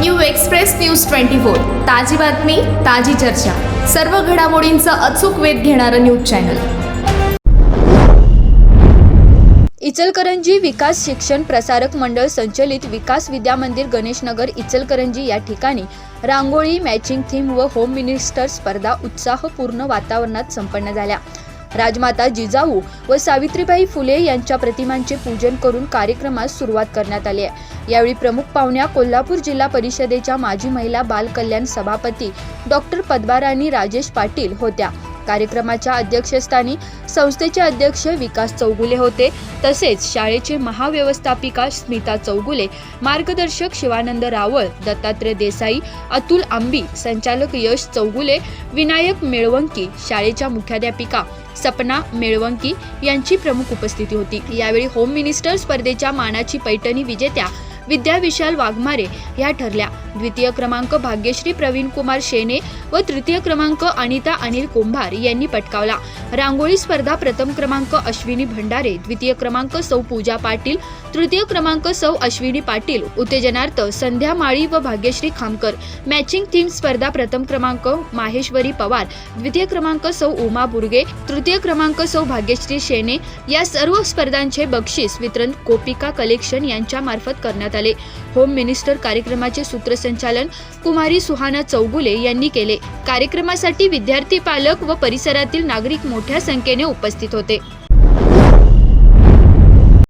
New express news twenty four. ताजी बातमी ताजी चर्चा. सर्व घडामोडींचा अचूक वेध घेणारं न्यूज चॅनल. इचलकरंजी विकास शिक्षण प्रसारक मंडळ संचलित विकास विद्या मंदिर गणेशनगर इचलकरंजी या ठिकाणी रांगोळी मॅचिंग थीम व होम मिनिस्टर स्पर्धा उत्साहपूर्ण वातावरणात संपन्न झाल्या. राजमाता जिजाऊ व सावित्रीबाई फुले यांच्या प्रतिमांचे पूजन करून कार्यक्रमास सुरुवात करण्यात आली आहे. यावेळी प्रमुख पाहुण्या कोल्हापूर जिल्हा परिषदेच्या माजी महिला बालकल्याण सभापती डॉक्टर पद्माराणी राजेश पाटील होत्या. कार्यक्रमाच्या अध्यक्षस्थानी संस्थेचे अध्यक्ष विकास चौगुले होते. तसेच शाळेचे महाव्यवस्थापिका स्मिता चौगुले मार्गदर्शक शिवानंद रावळ दत्तात्रय देसाई अतुल आंबी संचालक यश चौगुले विनायक मेळवंकी शाळेच्या मुख्याध्यापिका सपना मेळवंकी यांची प्रमुख उपस्थिती होती. यावेळी होम मिनिस्टर स्पर्धेच्या मानाची पैठणी विजेत्या विद्या विशाल वाघमारे ह्या ठरल्या. द्वितीय क्रमांक भाग्यश्री प्रवीण कुमार शेने व तृतीय क्रमांक अनिता अनिल कुंभार यांनी पटकावला. रांगोळी स्पर्धा प्रथम क्रमांक अश्विनी भंडारे द्वितीय क्रमांक सौ पूजा पाटील तृतीय क्रमांक सौ अश्विनी पाटील उत्तेजनार्थ संध्या माळी व भाग्यश्री खामकर. मॅचिंग थीम स्पर्धा प्रथम क्रमांक माहेश्वरी पवार द्वितीय क्रमांक सौ उमा बुर्गे तृतीय क्रमांक सौ भाग्यश्री शेने या सर्व स्पर्धांचे बक्षीस वितरण कोपिका कलेक्शन यांच्या मार्फत करण्यात आले. होम मिनिस्टर कार्यक्रमाचे सूत्र संचालन कुमारी सुहाना चौगुले यांनी केले. कार्यक्रमासाठी विद्यार्थी पालक व परिसरातील नागरिक मोठ्या संख्येने उपस्थित होते.